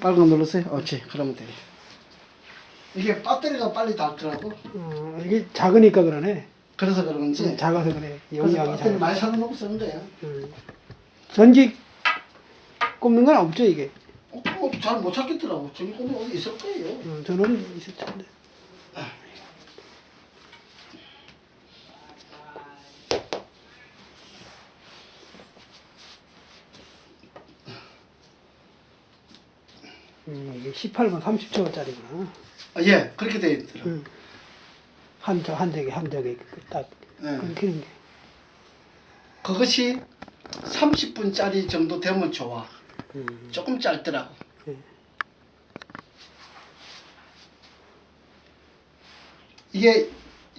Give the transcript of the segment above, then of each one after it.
빨간 눌렀어요? 옳지. 그러면 돼. 이게 배터리가 빨리 닳더라고. 어, 이게 작으니까 그러네. 그래서 그런지. 음, 작아서 그래. 그래서 영향이 배터리 작아. 많이 사다 놓고 쓰는 거예요. 음. 전기 꼽는 건 없죠 이게. 어, 어, 잘못 찾겠더라고. 저기 보면 어디 있을 거예요. 어, 저는 있을 텐데. 이게 18분 30초짜리구나. 아, 예, 그렇게 돼 있더라고. 음. 한, 저, 한 짝에, 한 짝에 그딱 예. 끊기는 게. 그것이 30분짜리 정도 되면 좋아. 음. 조금 짧더라고. 예. 이게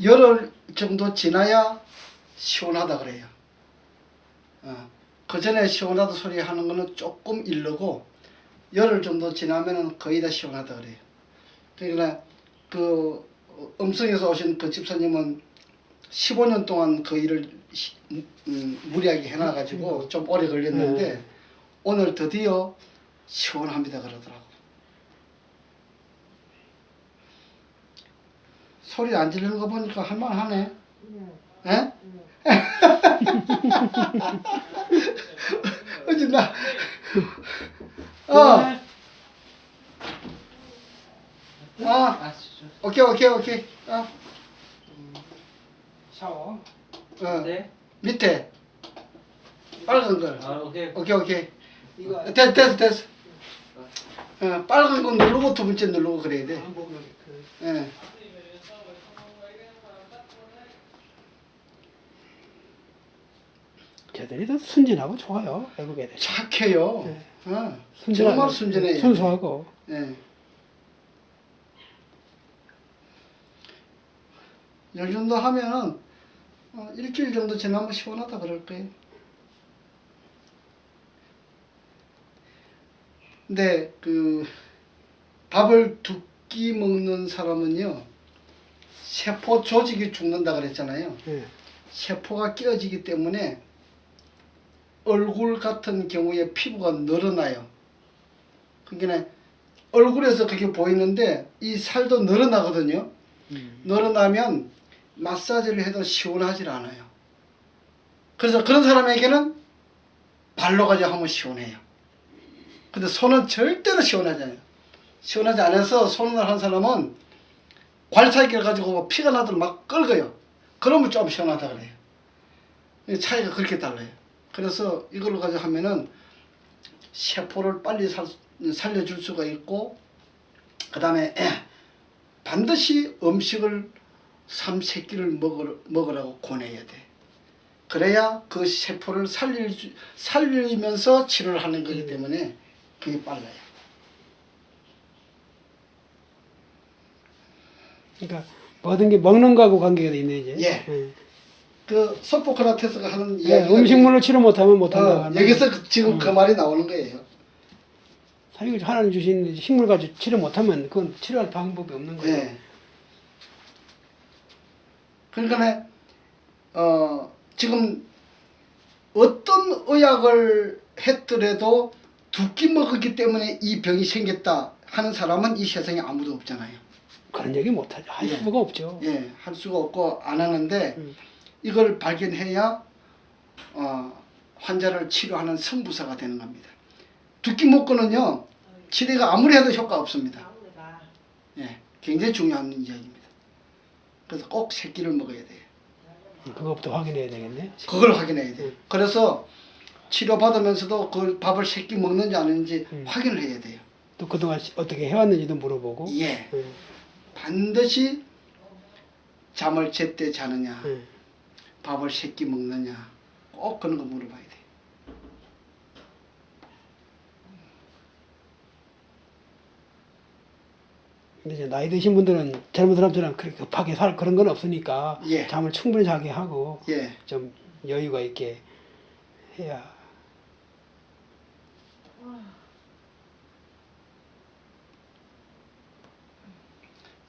열흘 정도 지나야 시원하다 그래요. 어. 그 전에 시원하다 소리 하는 거는 조금 일르고 열흘 정도 지나면은 거의 다 시원하다 그래요. 그러니까 그 음성에서 오신 그 집사님은 15년 동안 그 일을 시- 음, 무리하게 해놔가지고 좀 오래 걸렸는데 네. 오늘 드디어 시원합니다 그러더라고. 소리 안 지르는 거 보니까 할만하네. 예? 어제 나, 어, 아, 오케이, 오케이, 오케이. 어, 샤워. 어, 네. 밑에 빨간 걸. 아 오케이. 오케이, 오케이. 이거 됐어, 됐어, 됐어. 어, 빨간 거 누르고 두 번째 누르고 그래야 돼. 그 예. 쟤들이 더 순진하고 좋아요 외국 애들. 착해요. 네. 어, 순진하고, 정말 순진해요. 순수하고. 예. 열 정도 하면은 어, 일주일 정도 지나면 시원하다 그럴 거예요. 근데 그 밥을 두 끼 먹는 사람은요 세포 조직이 죽는다 그랬잖아요. 예. 세포가 끼어지기 때문에 얼굴 같은 경우에 피부가 늘어나요. 그러니까 얼굴에서 그게 보이는데 이 살도 늘어나거든요. 음. 늘어나면 마사지를 해도 시원하질 않아요. 그래서 그런 사람에게는 발로 가지고 하면 시원해요. 근데 손은 절대로 시원하지 않아요. 시원하지 않아서 손을 한 사람은 괄사기를 가지고 피가 나도록 막 끓어요. 그러면 좀 시원하다 그래요. 이 차이가 그렇게 달라요. 그래서 이걸로 가지고 하면은 세포를 빨리 살, 살려줄 수가 있고 그 다음에 반드시 음식을 삼세끼를 먹으, 먹으라고 권해야 돼. 그래야 그 세포를 살릴, 수- 살리면서 치료를 하는 거기 때문에 그게 빨라요. 그러니까 모든 게 먹는 거하고 관계가 돼 있네 이제. 예. 예. 그 소포크라테스가 하는 예, 이야기가 음식물로 치료 못하면 어, 못한다. 여기서 그- 지금 음. 그 말이 나오는 거예요. 사실 하나님 주신 식물 가지고 치료 못하면 그건 치료할 방법이 없는 거예요. 예. 그러니까 어, 지금 어떤 의학을 했더라도 두 끼 먹었기 때문에 이 병이 생겼다 하는 사람은 이 세상에 아무도 없잖아요. 그런 얘기 못하죠. 할 예. 수가 없죠. 예, 할 수가 없고 안 하는데 음. 이걸 발견해야 어, 환자를 치료하는 성부사가 되는 겁니다. 두끼 먹고는요 치료가 아무리 해도 효과 없습니다. 예, 굉장히 중요한 이야기입니다. 그래서 꼭세 끼를 먹어야 돼요. 그것부터 확인해야 되겠네. 그걸 확인해야 돼요. 음. 그래서 치료 받으면서도 그 밥을 세끼 먹는지 아닌지 음. 확인을 해야 돼요. 또 그동안 시- 어떻게 해왔는지도 물어보고. 예, 음, 반드시 잠을 제때 자느냐, 음. 밥을 세끼 먹느냐, 꼭 그런 거 물어봐야 돼요. 근데 이제 나이 드신 분들은 젊은 사람처럼 그렇게 급하게 살 그런 건 없으니까 예. 잠을 충분히 자게 하고 예. 좀 여유가 있게 해야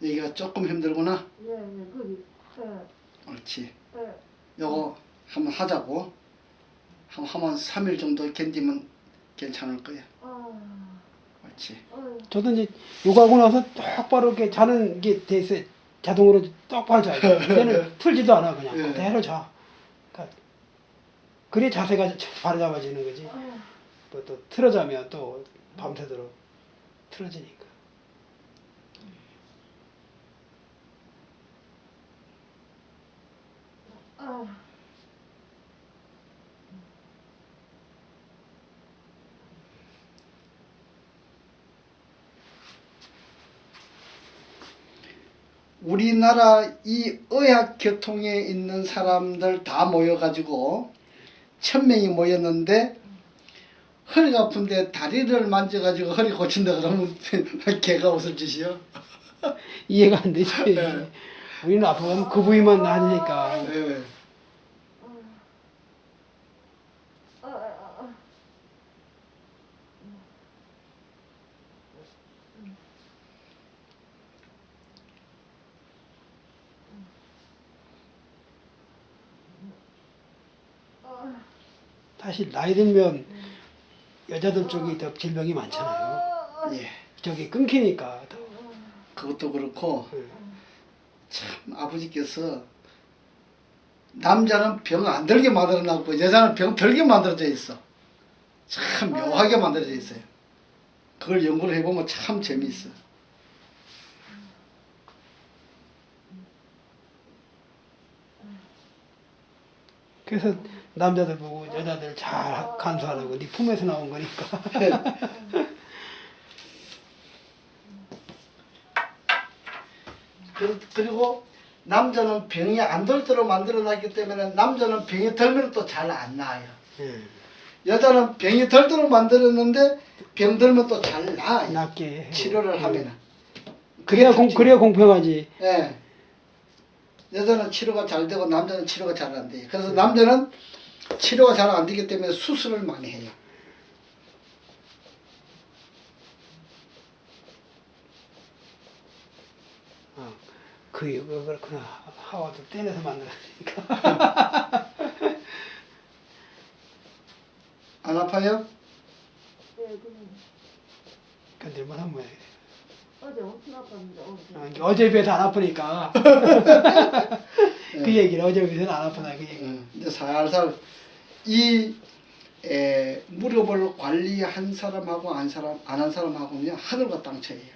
여기가 조금 힘들구나. 예, 예, 거기, 예, 옳지. 예. 요거 한번 하자고. 한번 하면 3일 정도 견디면 괜찮을 거야. 아, 옳지. 그렇지. 어, 저도 이제 요가하고 나서 똑바로 이렇게 자는 게돼 있어요. 자동으로 똑바로 자요. 그때는 풀지도 않아 그냥 예. 그대로 자. 그러니까 그래 자세가 바로 잡아지는 거지. 어, 뭐또 틀어자면 또 밤새도록 틀어지니까. 어. 우리나라 이 의학 교통에 있는 사람들 다 모여가지고 천 명이 모였는데 허리가 아픈데 다리를 만져가지고 허리 고친다 그러면 개가 웃을 짓이요. 이해가 안 되지. 네. 우리는 아프면 그 부위만 하니까. 예. 어, 어, 어. 어. 사실 나이 들면 여자들 쪽이 더 질병이 많잖아요. 어, 예. 저기 끊기니까. 더. 그것도 그렇고 예. 참 아버지께서 남자는 병 안 들게 만들어 놨고 여자는 병 들게 만들어져 있어. 참 묘하게 만들어져 있어요. 그걸 연구를 해보면 참 재미있어. 그래서 남자들 보고 여자들 잘 간수하라고 네 품에서 나온 거니까. 그- 그리고 남자는 병이 안 들도록 만들어 놨기 때문에 남자는 병이 들면 또 잘 안 나아요. 예. 여자는 병이 들도록 만들었는데 병 들면 또 잘 나아요. 낫게 해. 치료를 예. 하면은. 그래야 공. 그래야 공평하지. 예. 여자는 치료가 잘 되고 남자는 치료가 잘 안 돼요. 그래서 남자는 치료가 잘 안 되기 때문에 수술을 많이 해요. 어. 그 그- 그렇구나. 하와도 떼내서 만들었으니까. 안 아파요? 네, 그럼 건들만 하면 해. 어제 엄청 아팠는데 어제. 어, 이제 어제 비해서 안 아프니까. 그 얘기를 어제 비해서는 안 아프다 그 얘기. 음, 이제 살살 이 에, 무릎을 관리한 사람하고 안 사람 안 한 사람하고는 하늘과 땅 차이예요.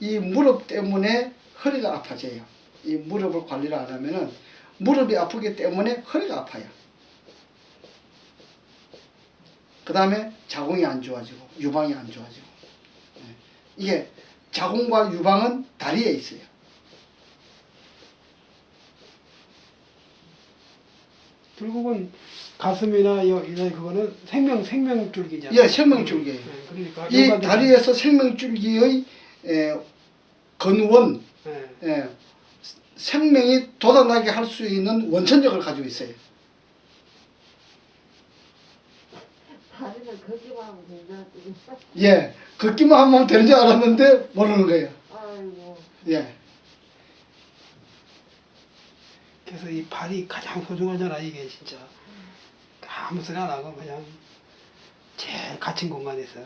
이 무릎 때문에 허리가 아파져요. 이 무릎을 관리를 안 하면은 무릎이 아프기 때문에 허리가 아파요. 그 다음에 자궁이 안 좋아지고 유방이 안 좋아지고 예. 이게 자궁과 유방은 다리에 있어요. 결국은 가슴이나 여, 이런 그거는 생명 생명줄기잖아. 예, 생명줄기예요. 예, 그러니까 이 다리에서 생명줄기의 에, 근원, 예. 에, 생명이 돋아나게 할 수 있는 원천력을 가지고 있어요. 다리는 걷기만 하면 된다. 예, 걷기만 하면 되는 줄 알았는데 모르는 거예요. 아이고. 예, 그래서 이 발이 가장 소중하잖아 이게 진짜 아무 소리 안 하고 그냥 제일 갇힌 공간에서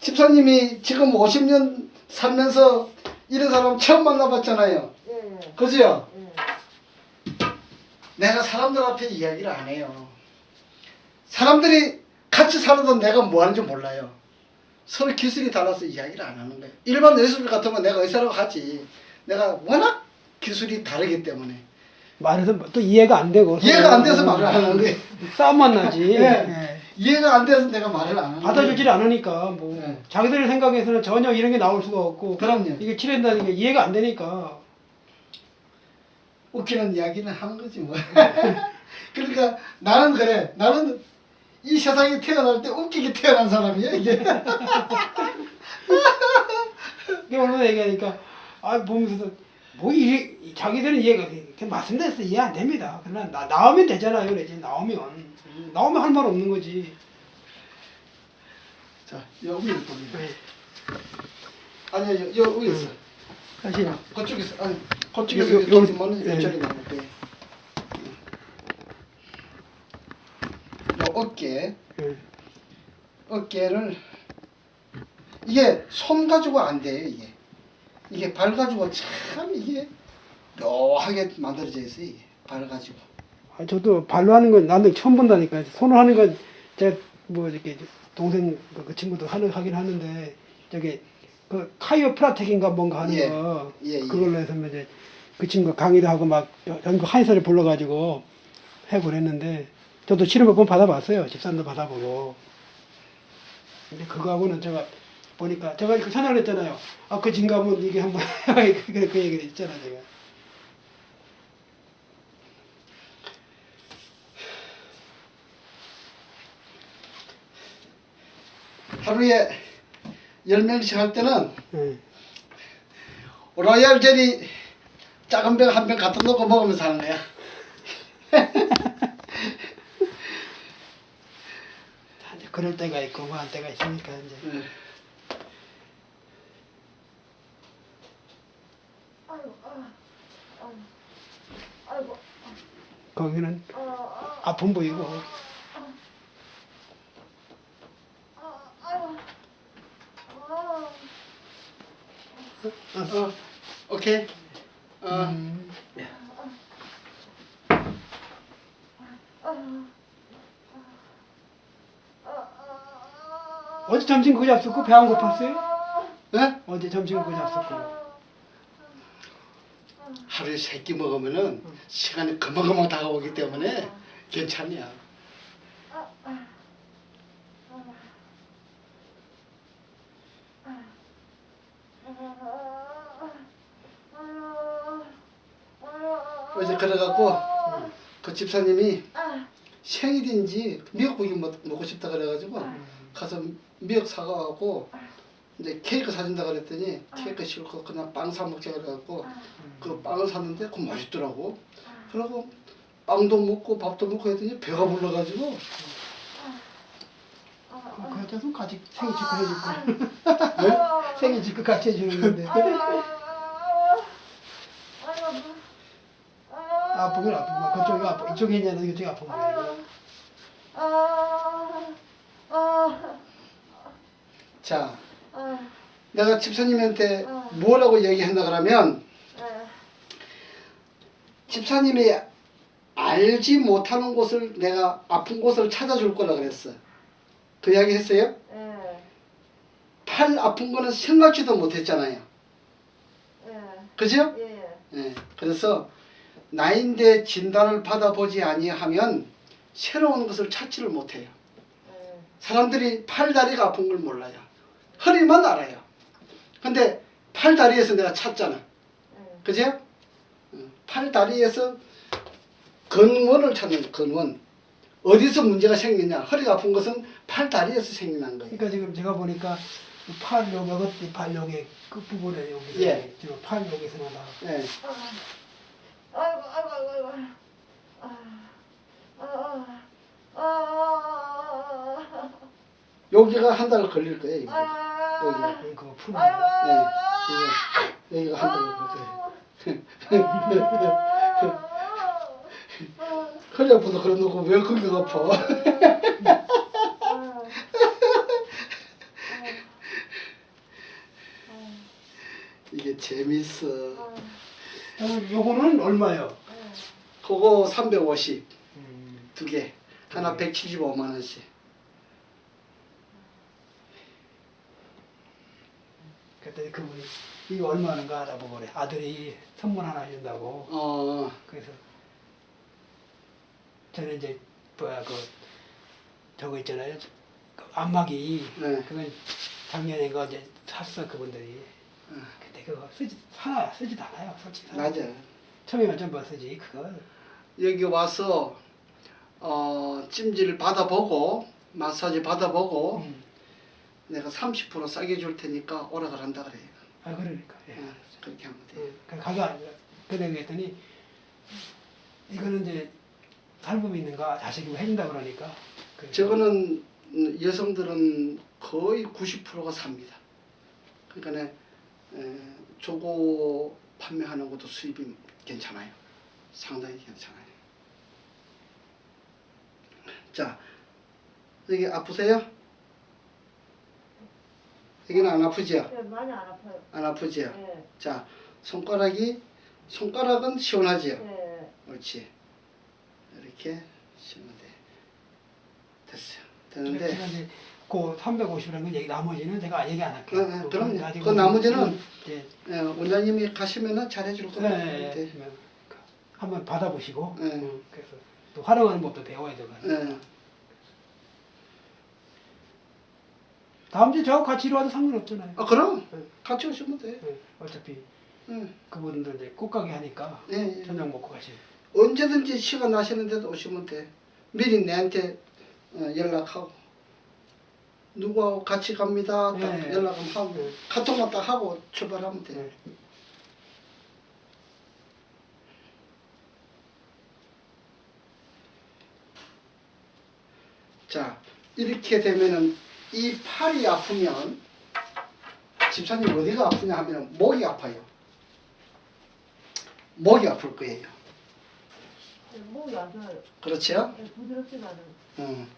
집사님이 지금 50년 살면서 이런 사람 처음 만나봤잖아요. 예, 예. 그죠? 예. 내가 사람들 앞에 이야기를 안 해요. 사람들이 같이 살아도 내가 뭐 하는지 몰라요. 서로 기술이 달라서 이야기를 안 하는 거예요. 일반 예술 같으면 내가 의사라고 하지. 내가 워낙 기술이 다르기 때문에. 말해서 뭐또 이해가 안 되고 이해가 안 돼서 말을 안 하는 거예요. 싸움만 나지 예. 예. 이해가 안 돼서 내가 말을 안 하는. 받아주질 않으니까 뭐 예. 자기들 생각에서는 전혀 이런 게 나올 수가 없고 그럼요. 이게 치료한다는 게 이해가 안 되니까 웃기는 이야기는 하는 거지 뭐. 그러니까 나는 그래. 나는 이 세상에 태어날 때 웃기게 태어난 사람이야 이게. 이게 오늘 얘기하니까 아 보면서도 뭐 이, 이 자기들은 이해가 그 말씀드려서 이해 안 됩니다. 그러나 나, 나오면 되잖아요. 그러지 나오면 음, 나오면 할 말 없는 거지. 자, 여기 있습니다. 네. 아니요, 여, 여기 있어. 사실 그쪽에서 아니 그쪽에서 요- 요- 이렇게 돌리면 예. 이쪽에 나올 거예요. 요 어깨 예. 어깨를 이게 손 가지고 안 돼요 이게 이게 발 가지고 참 이게 묘하게 만들어져 있어요 이게 발 가지고 아, 저도 발로 하는 건 나도 처음 본다니까. 손으로 하는 건 제가 뭐 이렇게 동생 그, 그 친구도 하는 하긴 하는데 저기 그 카이오프라텍인가 뭔가 하는 예. 거 예, 예. 그걸로 해서 뭐 이제 그 친구가 강의도 하고 막 전국 한의사를 불러가지고 해고 그랬는데 저도 치료 몇 번 받아봤어요. 집사람도 받아보고. 근데 그거하고는 제가 보니까 제가 그 찾아를 했잖아요. 아 그 진감은 이게 한번 그, 그, 그 얘기를 했잖아 제가. 하루에 열 명씩 할 때는 예. 로얄 젤리 작은 병 한 병 갖다 놓고 먹으면서 하는 거야 다 이제 그럴 때가 있고 뭐할 때가 있으니까 이제. 예. 아이고, 아, 아, 아이고, 거기는 아, 아, 아픔 보이고. 아, 아이고, 아, 어, 오케이. 어, 음, 아, 아, 아, 어제 점심 그거 잡수고 배 안 고팠어요? 예? 어제 점심 그거 잡수고 하루에 세 끼 먹으면은 시간이 금방금방 다가오기 때문에 괜찮냐 어제 그래갖고 그 집사님이 생일인지 미역국이 먹- 먹고 싶다 그래가지고 가서 미역 사가갖고 이제 케이크 사준다 그랬더니 케이크 싫고 그냥 빵 사 먹자 그래갖고 그 빵을 샀는데 그 맛있더라고. 그러고 빵도 먹고 밥도 먹고 했더니 배가 불러가지고 그래도 같이 생일 축하 해줄 거 네? 생일 축하 같이 해주는 건데. 아프긴 아프고 그쪽이 아프 이쪽이 있냐는 이쪽이 아픈 거예요 자 내가 집사님한테 뭐라고 얘기했나 그러면 집사님이 알지 못하는 곳을 내가 아픈 곳을 찾아줄 거라 그랬어. 그 이야기 했어요? 팔 아픈 거는 생각지도 못했잖아요. 그죠? 예, 그래서 나인데 진단을 받아보지 아니하면 새로운 것을 찾지를 못해요. 사람들이 팔 다리가 아픈 걸 몰라요. 허리만 알아요. 근데 팔 다리에서 내가 찾잖아. 그죠? 어, 팔 다리에서 근원을 찾는 근원. 어디서 문제가 생기냐? 허리가 아픈 것은 팔 다리에서 생기는 거예요. 그러니까 지금 제가 보니까 이팔 여기 어디 팔 여기 끝부분에 여기 예. 지금 팔 여기서 나와 예. 아이고 아이고 아이고 아이고 아, 아, 아, 여기가 한 달 걸릴 거예요. 이거. 아, 여기 풀 아이고 네. 이거, 여기가 한달 걸릴 거예요. 허리 아파서 그러놓고 왜 거기가 아파? 이게 재밌어. 그러면 요거는 얼마요? 그거 350, 음, 두 개. 하나 175만 원씩. 그때 그분이 이거 얼마인가 알아보고 그래. 아들이 선물 하나 준다고. 어, 그래서 저는 이제 뭐야 그 저거 있잖아요. 그 안마기. 네. 그건 작년에 그 이제 샀어 그분들이. 어, 근데 그거 쓰지 하나 쓰지도 않아요 솔직히 맞아. 처음에만 좀 쓰지 그거 여기 와서 어, 찜질 받아보고 마사지 받아보고 음. 내가 30% 싸게 줄 테니까 오라 그런다 그래요. 아 그러니까 예. 어, 그렇게 하면 돼. 예. 그 가게 안 그래 그랬더니 이거는 이제 살봄이 있는가 자식이 해준다 그러니까 그래서 저거는 음, 여성들은 거의 90%가 삽니다. 그러니까 에, 저거 판매하는 것도 수입이 괜찮아요. 상당히 괜찮아요. 자, 여기 아프세요? 여기는 안 아프지요? 예, 많이 안 아파요. 안 아프지요? 예. 자, 손가락이 손가락은 시원하지요? 예. 옳지. 이렇게 시면 돼. 됐어요. 되는데 그 350이라는 건 얘기 나머지는 제가 얘기 안 할게요. 네, 네, 그럼요. 나중에 그 나머지는 이제 예, 원장님이 가시면은 잘해줄 네, 겁니다. 네, 네. 네. 한번 받아보시고 네. 어, 그래서 또 활용하는 법도 배워야 되거든요. 예. 다음 주에 저하고 같이 이루어도 상관없잖아요. 아 그럼 네. 같이 오시면 돼. 네, 어차피 예. 그분들 이제 꽃가게 하니까 예, 예. 저녁 먹고 가시고. 언제든지 시간 나시는데도 오시면 돼. 미리 내한테 어, 연락하고 누구하고 같이 갑니다. 딱 네. 연락을 하고 네. 카톡만 딱 하고 출발하면 돼. 네. 자 이렇게 되면은 이 팔이 아프면 집사님 어디가 아프냐 하면 목이 아파요. 목이 아플 거예요. 예, 목이 안 좋아요. 그렇죠? 예, 부드럽지가 않아요. 음,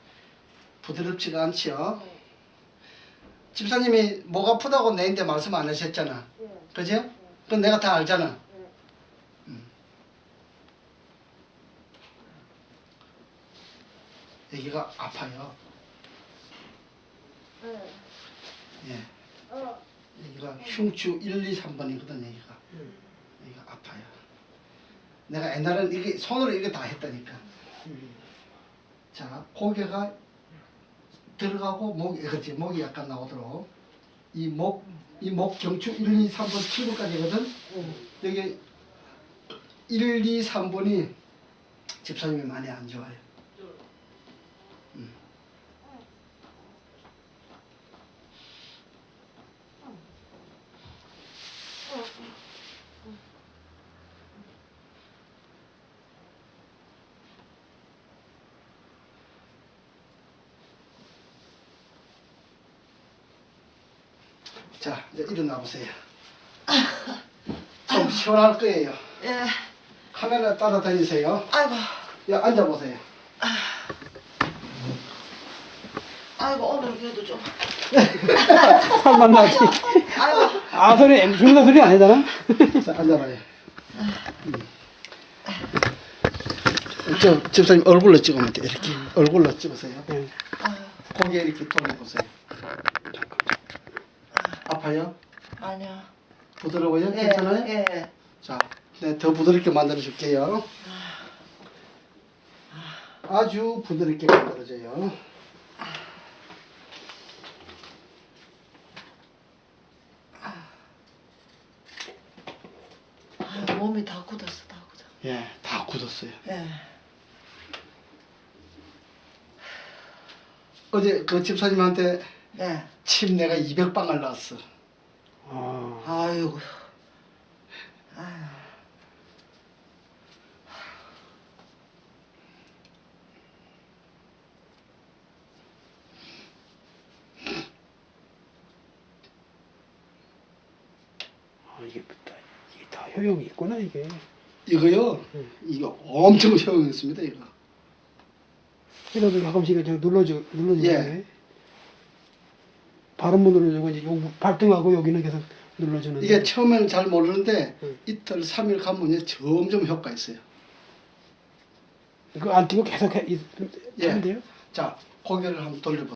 부드럽지가 않죠. 예. 집사님이 목 아프다고 내인데 말씀 안 하셨잖아. 예. 그죠? 그건 내가 다 알잖아. 예. 여기가 아파요. 예. 예. 어. 여기가 흉추 1, 2, 3번이거든 여기가. 음. 여기가 아파요. 내가 옛날에는 이게 손으로 이게 다 했다니까. 음. 자, 고개가 들어가고 목이 그렇지 목이 약간 나오도록 이 목 이 목 경추 1, 2, 3번 친구까지거든. 여기 1, 2, 3번이 집사님이 많이 안 좋아요. 음. 자, 이제 일어나 보세요. 좀 시원할 거예요. 예. 카메라 따라다니세요. 아이고. 야, 앉아보세요. 아이고 오늘 그래도 좀. 살만 나지. 아이고. 아 소리 죽는 소리 아니잖아. 자, 앉아봐요. 음. 저 집사님 얼굴로 찍으면 돼. 이렇게 얼굴로 찍으세요. 네. 고개 이렇게 돌려보세요. 아파요? 아니야. 부드러워요? 예. 괜찮아요? 예. 자, 네, 더 부드럽게 만들어 줄게요. 아주 부드럽게 만들어져요. 아, 몸이 다 굳었어, 다 굳어. 예, 다 굳었어요. 예. 어제 그 집사님한테 예. 침 내가 200방을 놨어. 아, 아이고. 아유. 아, 이게 다, 이게 다 효용이 있구나 이게. 이거요, 음. 이거 엄청 효용있습니다, 이거. 이러도 가끔씩 저 눌러줘 눌러주네. 예. 못 눌러주고 이제 요 발등하고 여기는 계속 눌러주는데. 이게 처음에는 잘 모르는데 음. 이틀, 3일 가면 점점 효과 있어요. 그거 안 뛰고 계속 해, 이- 예. 한대요. 자, 고개를 한번 돌려보세요.